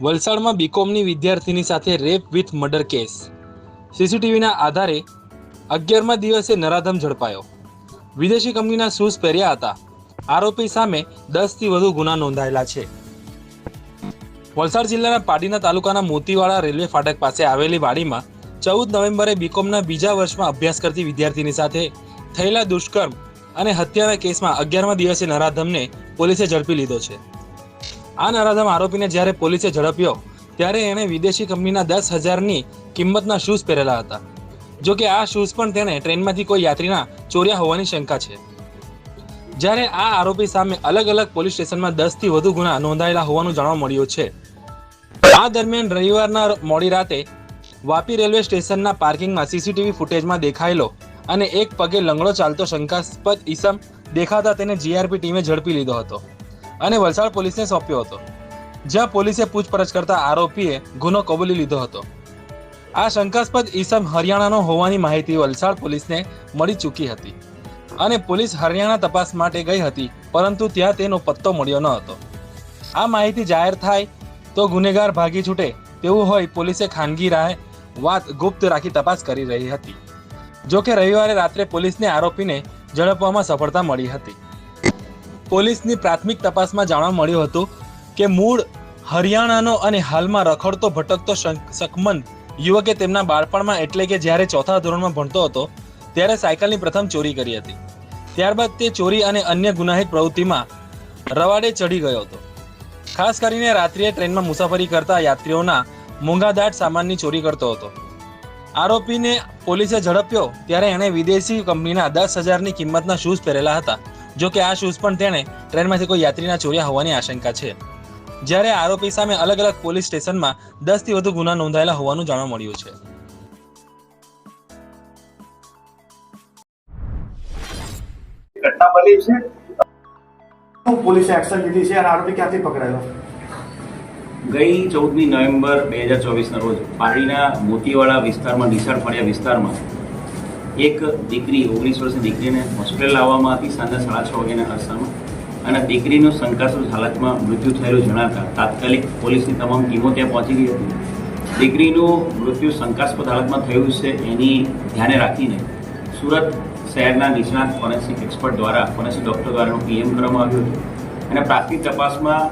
વલસાડમાં બીકોમની વિદ્યાર્થીની સાથે રેપ વિથ મર્ડર કેસ સીસીટીવીના આધારે અગિયારમા દિવસે નરાધમ ઝડપાયો. વિદેશી કંપનીના શૂઝ પહેર્યા હતા. આરોપી સામે દસથી વધુ ગુના નોંધાયેલા છે. વલસાડ જિલ્લાના પાડીના તાલુકાના મોતીવાડા રેલવે ફાટક પાસે આવેલી વાડીમાં ચૌદ નવેમ્બરે બીકોમના બીજા વર્ષમાં અભ્યાસ કરતી વિદ્યાર્થીની સાથે થયેલા દુષ્કર્મ અને હત્યાના કેસમાં અગિયારમા દિવસે નરાધમને પોલીસે ઝડપી લીધો છે. આ નરાધમ આરોપીને જ્યારે પોલીસે ઝડપ્યો, ત્યારે એણે વિદેશી કંપનીના દસ હજારની કિંમતના શૂઝ પહેરેલા હતા. જો કે આ શૂઝ પણ તેણે ટ્રેનમાંથી કોઈ યાત્રીના ચોર્યા હોવાની શંકા છે. જ્યારે આ આરોપી સામે અલગ અલગ પોલીસ સ્ટેશનમાં દસથી વધુ ગુના નોંધાયેલા હોવાનું જાણવા મળ્યું છે. આ દરમિયાન રવિવારના મોડી રાતે વાપી રેલવે સ્ટેશનના પાર્કિંગમાં સીસીટીવી ફૂટેજમાં દેખાયેલો અને એક પગે લંગડો ચાલતો શંકાસ્પદ ઈસમ દેખાતા તેને જીઆરપી ટીમે ઝડપી લીધો હતો. અને વલસાડ પોલીસને સોંપ્યો હતો, જ્યાં પોલીસે પૂછપરછ કરતા આરોપીએ ગુનો કબૂલી લીધો હતો. આ શંકાસ્પદ ઈસમ હરિયાણાનો હોવાની માહિતી વલસાડ પોલીસને મળી ચૂકી હતી અને પોલીસ હરિયાણા તપાસ માટે ગઈ હતી, પરંતુ ત્યાં તેનો પત્તો મળ્યો ન હતો. આ માહિતી જાહેર થાય તો ગુનેગાર ભાગી છૂટે તેવું હોય પોલીસે ખાનગી રાહે વાત ગુપ્ત રાખી તપાસ કરી રહી હતી. જોકે રવિવારે રાત્રે પોલીસને આરોપીને ઝડપવામાં સફળતા મળી હતી. પોલીસની પ્રાથમિક તપાસમાં જાણવા મળ્યું હતું કે મૂળ હરિયાણાનો અને હાલમાં રખડતો, ભટકતો શંક- શકમંદ યુવકે તેમના બાળપણમાં એટલે કે જ્યારે ચોથા ધોરણમાં ભણતો હતો, ત્યારે સાયકલની પ્રથમ ચોરી કરી હતી. ત્યારબાદ તે ચોરી અને અન્ય ગુનાહિત પ્રવૃત્તિમાં રવાડે ચડી ગયો હતો. ખાસ કરીને રાત્રિએ ટ્રેનમાં મુસાફરી કરતા યાત્રીઓના મોંઘાદાટ સામાનની ચોરી કરતો હતો. આરોપીને પોલીસે ઝડપ્યો, ત્યારે એણે વિદેશી કંપનીના દસ હજારની કિંમતના શૂઝ પહેરેલા હતા. જો કે આ શૂઝ પણ તેણે ટ્રેનમાંથી કોઈ યાત્રીના ચોર્યા હોવાની આશંકા છે. જ્યારે આરોપી સામે અલગ અલગ પોલીસ સ્ટેશનમાં દસથી વધુ ગુના નોંધાયેલા હોવાનું જાણવા મળ્યું છે. ઘટના બની છે? પોલીસે એક્શન લીધી છે અને આરોપી ક્યાંથી પકડાયો? ગઈ ચૌદમી નવેમ્બર બે હજાર ચોવીસના રોજ પાડીના મોતીવાડા વિસ્તારમાં નિશાળ ફળિયા વિસ્તારમાં એક દીકરી ઓગણીસ વર્ષની દીકરીને હોસ્પિટલ લાવવામાં હતી, સાંજના સાડા છ વાગ્યાના અરસામાં. અને દીકરીનું શંકાસ્પદ હાલતમાં મૃત્યુ થયેલું જણાતા તાત્કાલિક પોલીસની તમામ ટીમો ત્યાં પહોંચી ગઈ હતી. દીકરીનું મૃત્યુ શંકાસ્પદ હાલતમાં થયું છે એની ધ્યાને રાખીને સુરત શહેરના નિષ્ણાત ફોરેન્સિક એક્સપર્ટ દ્વારા, ફોરેન્સિક ડોક્ટર દ્વારા એનું પીએમ કરવામાં આવ્યું હતું. અને પ્રાથમિક તપાસમાં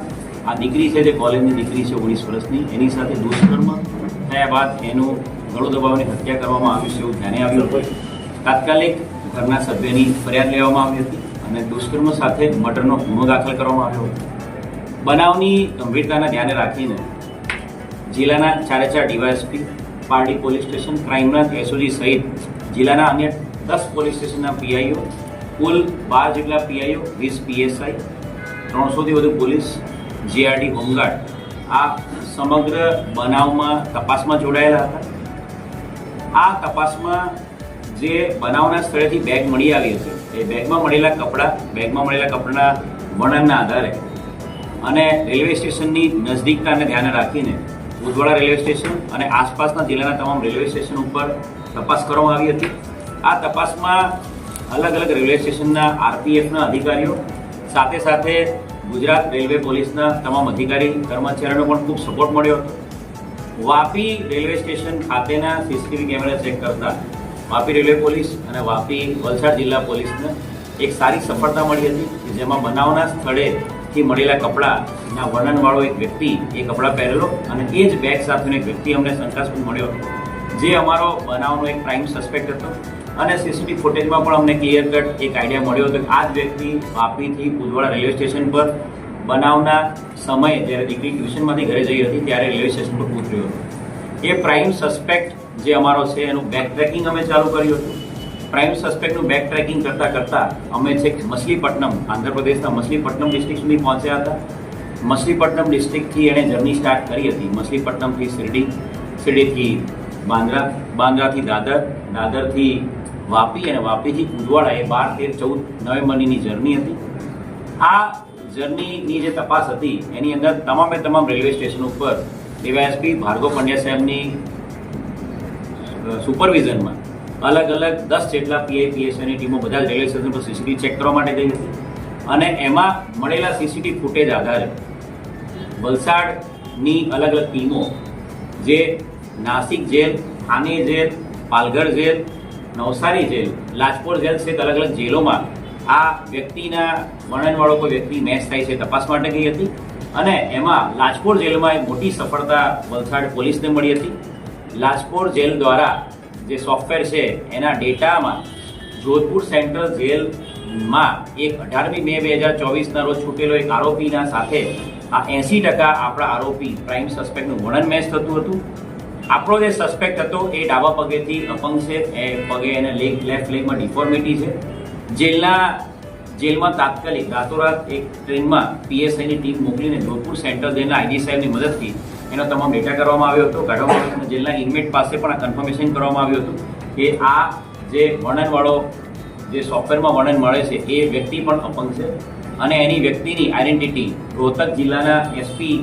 આ દીકરી છે, જે કોલેજની દીકરી છે, ઓગણીસ વર્ષની, એની સાથે દુષ્કર્મ થયા બાદ એનું ગળો દબાવની હત્યા કરવામાં આવ્યું છે એવું ધ્યાને આવ્યું હતું. તાત્કાલિક ઘરના સભ્યની ફરિયાદ લેવામાં આવી હતી અને દુષ્કર્મ સાથે મર્ડરનો ગુનો દાખલ કરવામાં આવ્યો હતો. બનાવની ગંભીરતાને ધ્યાને રાખીને જિલ્લાના ચારે ચાર DYSP, Pardi police station crime branch SOG સહિત જિલ્લાના અન્ય દસ પોલીસ સ્ટેશનના પીઆઈઓ, કુલ બાર જેટલા પીઆઈઓ, વીસ પીએસઆઈ, ત્રણસોથી વધુ પોલીસ, જીઆરડી, હોમગાર્ડ આ સમગ્ર બનાવમાં તપાસમાં જોડાયેલા હતા. આ તપાસમાં જે બનાવના સ્થળેથી બેગ મળી આવી હતી એ બેગમાં મળેલા કપડાં બેગમાં મળેલા કપડાના વર્ણનના આધારે અને રેલવે સ્ટેશનની નજદીકતાને ધ્યાને રાખીને ઉદવાડા રેલવે સ્ટેશન અને આસપાસના જિલ્લાના તમામ રેલવે સ્ટેશન ઉપર તપાસ કરવામાં આવી હતી. આ તપાસમાં અલગ અલગ રેલવે સ્ટેશનના આરપીએફના અધિકારીઓ, સાથે સાથે ગુજરાત રેલવે પોલીસના તમામ અધિકારી, કર્મચારીઓનો પણ ખૂબ સપોર્ટ મળ્યો હતો. વાપી રેલવે સ્ટેશન ખાતેના સીસીટીવી કેમેરા ચેક કરતા વાપી રેલવે પોલીસ અને વાપી વલસાડ જિલ્લા પોલીસને એક સારી સફળતા મળી હતી જેમાં બનાવના સ્થળેથી મળેલા કપડાના વર્ણનવાળો એક વ્યક્તિ એ કપડાં પહેરેલો અને એ જ બેગ સાથેનો એક વ્યક્તિ અમને શંકાસ્પદ મળ્યો હતો. જે અમારો બનાવનો એક પ્રાઇમ સસ્પેક્ટ હતો અને સીસીટીવી ફૂટેજમાં પણ અમને ક્લિયર કટ એક આઈડિયા મળ્યો હતો કે આ જ વ્યક્તિ વાપીથી ઉદવાડા રેલવે સ્ટેશન પર બનાવના સમયે જ્યારે દીકરી ટ્યુશનમાંથી ઘરે જઈ હતી ત્યારે રેલવે સ્ટેશન પર ઉતર્યો હતો. એ પ્રાઇમ સસ્પેક્ટ જે અમારો છે, એનું બેક ટ્રેકિંગ અમે ચાલુ કર્યું હતું. પ્રાઇમ સસ્પેક્ટનું બેક ટ્રેકિંગ કરતાં કરતાં અમે છેક મછલીપટ્ટનમ, આંધ્રપ્રદેશના મછલીપટ્ટનમ ડિસ્ટ્રિક્ટ સુધી પહોંચ્યા હતા. મછલીપટ્ટનમ ડિસ્ટ્રિક્ટથી એણે જર્ની સ્ટાર્ટ કરી હતી. મછલીપટ્ટનમથી શિરડી, શિરડીથી બાંદ્રા, બાંદ્રાથી દાદર, દાદરથી વાપી અને વાપીથી ઉદવાડા. એ બાર, તેર, ચૌદ નવેમ્બરની જર્ની હતી. આ જર્નીની જે તપાસ હતી, એની અંદર તમામે તમામ રેલવે સ્ટેશન ઉપર D Y S P Bhargav Pandya સાહેબની સુપરવિઝનમાં અલગ અલગ દસ જેટલા પીઆઈ પીએસઆઈની ટીમો બધા જ રેલવે સ્ટેશન પર સીસીટીવી ચેક કરવા માટે ગઈ હતી. અને એમાં મળેલા સીસીટીવી ફૂટેજ આધારે વલસાડની અલગ અલગ ટીમો, જે Nashik jail, Thane jail, Palghar jail, Navsari jail, Lajpore jail સહિત અલગ અલગ જેલોમાં આ વ્યક્તિના વર્ણનવાળો કોઈ વ્યક્તિ મેચ થાય છે તપાસ માટે ગઈ હતી. અને એમાં લાજપોર જેલમાં એક મોટી સફળતા વલસાડ પોલીસને મળી હતી. લાજપોર જેલ દ્વારા જે સોફ્ટવેર છે, એના ડેટામાં જોધપુર સેન્ટ્રલ જેલમાં એક અઢારમી મે બે હજાર ચોવીસના રોજ છૂટેલો એક આરોપીના સાથે આ એંસી ટકા આપણા આરોપી પ્રાઇમ સસ્પેક્ટનું વર્ણન મેચ થતું હતું. આપણો જે સસ્પેક્ટ હતો, એ ડાબા પગેથી અપંગ છે, એ પગે એને લેગ, લેફ્ટ લેગમાં ડિફોર્મિટી છે. જેલના જેલમાં તાત્કાલિક રાતોરાત એક ટ્રેનમાં પીએસઆઈની ટીમ મોકલીને જોધપુર સેન્ટ્રલ જેલના આઈજી સાહેબની મદદથી એનો તમામ ડેટા કરવામાં આવ્યો હતો. કાઢવામાં આવ્યો અને જેલના ઇન્મેટ પાસે પણ આ કન્ફર્મેશન કરવામાં આવ્યું હતું કે આ જે વર્ણનવાળો જે સોફ્ટવેરમાં વર્ણન મળે છે, એ વ્યક્તિ પણ અપંગ છે અને એની વ્યક્તિની આઈડેન્ટિટી રોહતક જિલ્લાના એસપી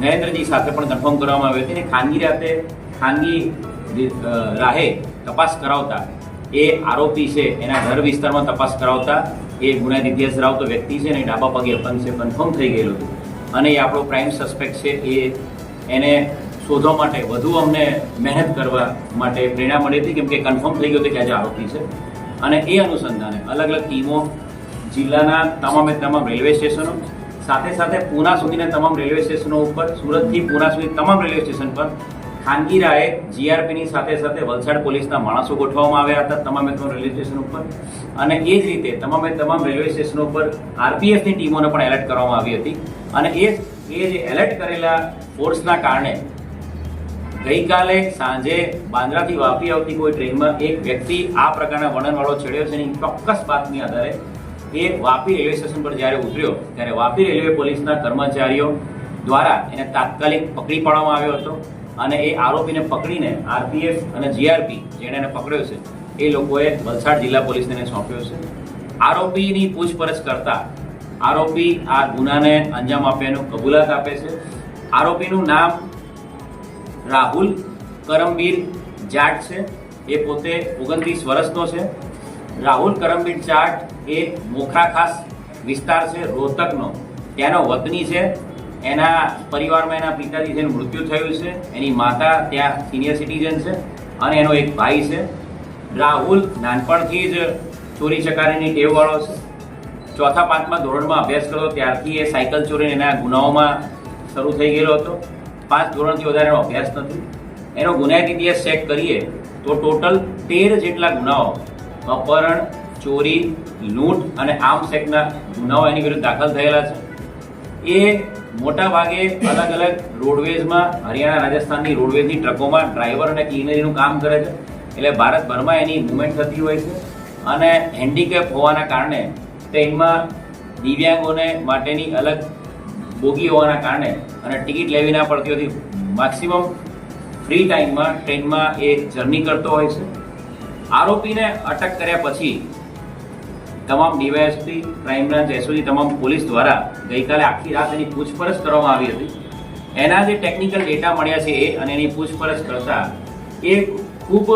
નરેન્દ્રજી સાથે પણ કન્ફર્મ કરવામાં આવી હતી અને ખાનગી રાતે ખાનગી રાહે તપાસ કરાવતા એ આરોપી છે, એના ઘર વિસ્તારમાં તપાસ કરાવતા એ ગુનાહિત ઇતિહાસ ધરાવતો વ્યક્તિ છે અને ડાબા પગે અપંગ કન્ફર્મ થઈ ગયેલું હતું અને એ આપણો પ્રાઇમ સસ્પેક્ટ છે, એ એને શોધવા માટે વધુ અમને મહેનત કરવા માટે પ્રેરણા મળી હતી, કેમ કે કન્ફર્મ થઈ ગયું હતું કે આજે આરોપી છે. અને એ અનુસંધાને અલગ અલગ ટીમો જિલ્લાના તમામે તમામ રેલવે સ્ટેશનો, સાથે સાથે પૂના સુધીના તમામ રેલવે સ્ટેશનો ઉપર, સુરતથી પૂના સુધી તમામ રેલવે સ્ટેશન પર ખાનગી રાહે જીઆરપીની સાથે સાથે વલસાડ પોલીસના માણસો ગોઠવવામાં આવ્યા હતા, તમામે તમામ રેલવે સ્ટેશન ઉપર. અને એ જ રીતે તમામે તમામ રેલવે સ્ટેશનો ઉપર આરપીએફની ટીમોને પણ એલર્ટ કરવામાં આવી હતી. અને એ એ જે એલર્ટ કરેલા ફોર્સના કારણે ગઈકાલે સાંજે બાંદ્રાથી વાપી આવતી કોઈ ટ્રેનમાં એક વ્યક્તિ આ પ્રકારના વર્ણનવાળો છેડ્યો છે એની ચોક્કસ બાતમી આધારે એ વાપી રેલવે સ્ટેશન પર જ્યારે ઉતર્યો, ત્યારે વાપી રેલવે પોલીસના કર્મચારીઓ દ્વારા એને તાત્કાલિક પકડી પાડવામાં આવ્યો હતો. અને એ આરોપીને પકડીને આરપીએફ અને જીઆરપી, જેણે એને પકડ્યો છે, એ લોકોએ વલસાડ જિલ્લા પોલીસને એને સોંપ્યો છે. આરોપીની પૂછપરછ કરતા આરોપી આ ગુનાને અંજામ આપ્યાનું કબૂલાત આપે છે. આરોપીનું નામ રાહુલ કરમબીર જાટ છે. એ પોતે ઓગણત્રીસ વર્ષનો છે. રાહુલ કરમબીર જાટ એ મોખરા ખાસ વિસ્તાર છે, રોહતકનો. ત્યાંનો વતની છે. એના પરિવારમાં એના પિતાજી જેનું મૃત્યુ થયું છે. એની માતા ત્યાં સિનિયર સિટીઝન છે અને એનો એક ભાઈ છે. રાહુલ નાનપણથી જ ચોરી ચકારીની ટેવવાળો છે. ચોથા પાંચમા ધોરણમાં અભ્યાસ કર્યો, ત્યારથી એ સાયકલ ચોરીને એના ગુનાઓમાં શરૂ થઈ ગયેલો હતો. પાંચ ધોરણથી વધારે એનો અભ્યાસ નથી. એનો ગુનાહિત ઇતિહાસ ચેક કરીએ તો ટોટલ તેર જેટલા ગુનાઓ, અપહરણ, ચોરી, લૂંટ અને આર્મ્સ એક્ટના ગુનાઓ એની વિરુદ્ધ દાખલ થયેલા છે. એ મોટા ભાગે અલગ અલગ રોડવેઝમાં, હરિયાણા, રાજસ્થાનની રોડવેઝની ટ્રકોમાં ડ્રાઈવર અને ક્લીનરીનું કામ કરે છે. એટલે ભારતભરમાં એની મુવમેન્ટ થતી હોય છે. અને હેન્ડીકેપ હોવાના કારણે ટ્રેનમાં દિવ્યાંગોને માટેની અલગ બોગી હોવાના કારણે અને ટિકિટ લેવી ના પડતી હોતી મેક્સિમમ ફ્રી ટાઈમમાં ટ્રેનમાં એ જર્ની કરતો હોય છે. આરોપીને અટક કર્યા પછી તમામ D Y S P crime branch S O G તમામ પોલીસ દ્વારા ગઈકાલે આખી રાત એની પૂછપરછ કરવામાં આવી હતી. એના જે ટેકનિકલ ડેટા મળ્યા છે એ અને એની પૂછપરછ કરતા એ ખૂબ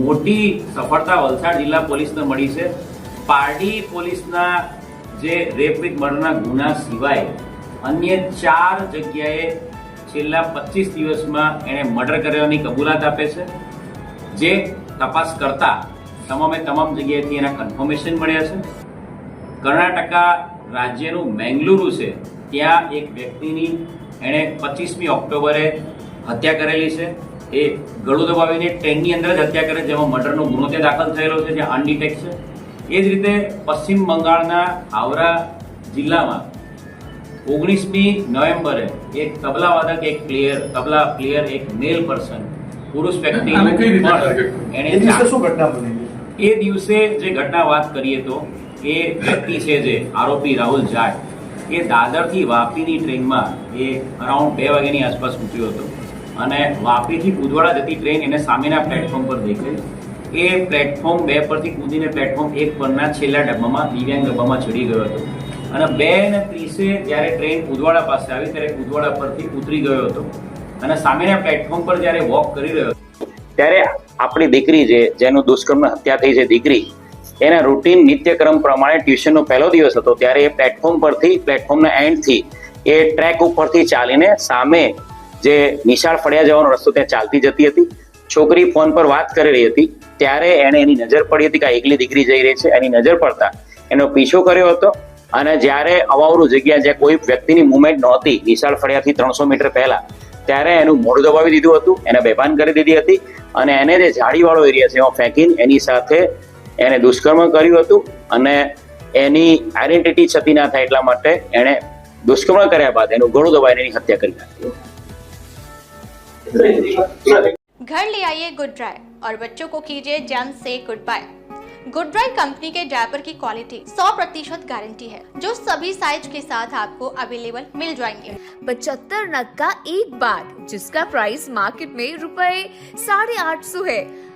મોટી સફળતા વલસાડ જિલ્લા પોલીસને મળી છે. પારડી પોલીસના જે રેપ વિથ મર્ડરના ગુના સિવાય અન્ય ચાર જગ્યાએ છેલ્લા પચીસ દિવસમાં એણે મર્ડર કરવાની કબૂલાત આપે છે. જે તપાસ કરતા તમામે તમામ જગ્યાએથી એના કન્ફર્મેશન મળ્યા છે. કર્ણાટકા રાજ્યનું મેંગલુરુ છે ત્યાં એક વ્યક્તિની એણે પચીસમી ઓક્ટોબરે હત્યા કરેલી છે. એ ગળું દબાવીને ટ્રેનની અંદર જ હત્યા કરે જેમાં મર્ડરનો ગુનો ત્યાં દાખલ થયેલો છે જે અનડિટેક છે. એ જ રીતે પશ્ચિમ બંગાળના હાવરા જિલ્લામાં ઓગણીસમી નવેમ્બરે એક તબલા વાદક એક પ્લેયર તબલા પ્લેયર એક મેલ પર્સન પુરુષ વ્યક્તિ આને કઈ રીતે target કર્યું? એ દિવસે એણે શું ઘટના બનેલી? એ દિવસે જે ઘટના વાત કરીએ તો, એ વ્યક્તિ છે જે આરોપી રાહુલ જાટ એ દાદરથી વાપીની ટ્રેનમાં એ અરાઉન્ડ બે વાગ્યાની આસપાસ ઉતર્યો હતો. અને વાપીથી ઉદવાડા જતી ટ્રેન એને સામેના પ્લેટફોર્મ પર દેખાઈ. એ પ્લેટફોર્મ બે પરથી કૂદીને પ્લેટફોર્મ એક પરના છેલ્લા ડબ્બામાં, દિવ્યાંગ ડબ્બામાં ચડી ગયો હતો. અને બે ને ત્રીસે જ્યારે ટ્રેન ઉદવાડા પાસે આવી, ત્યારે ઉદવાડા પરથી ઉતરી ગયો હતો. અને સામેના પ્લેટફોર્મ પર જ્યારે વોક કરી રહ્યો હતો ત્યારે આપણી દીકરી જે, જેનું દુષ્કર્મ હત્યા થઈ છે દીકરી, એના રૂટીન નિત્યક્રમ પ્રમાણે ટ્યુશનનો પહેલો દિવસ હતો. ત્યારે એ પ્લેટફોર્મ પરથી પ્લેટફોર્મના એન્ડથી એ ટ્રેક ઉપરથી ચાલીને સામે જે નિશાળ ફળિયા જવાનો રસ્તો ત્યાં ચાલતી જતી હતી. છોકરી ફોન પર વાત કરી રહી હતી. ત્યારે એને એની નજર પડી હતી કે એકલી દીકરી જઈ રહી છે. એની નજર પડતા એનો પીછો કર્યો હતો અને જ્યારે અવાવરું જગ્યા જ્યાં કોઈ વ્યક્તિની મુવમેન્ટ નહોતી, નિશાળ ફળિયાથી ત્રણસો મીટર પહેલા ત્યારે એનું મોઢું દબાવી દીધું હતું એને બેભાન કરી દીધી હતી અને એને જે જાળીવાળો એરિયા છે એમાં ફેંકીને એની સાથે એને દુષ્કર્મ કર્યું હતું અને એની આઈડેન્ટિટી છતી ના થાય એટલા માટે એણે દુષ્કર્મ કર્યા બાદ એનું ગળું દબાઈને એની હત્યા કરી નાખી घर ले आइए गुड ड्राई और बच्चों को कीजिए जम से good bye good dry company के डायपर की क्वालिटी 100 प्रतिशत गारंटी है, जो सभी साइज़ के साथ आपको अवेलेबल मिल जाएँगे। पचहत्तर नग का एक बाग जिसका प्राइस मार्केट में रुपए साढ़े आठ सौ है।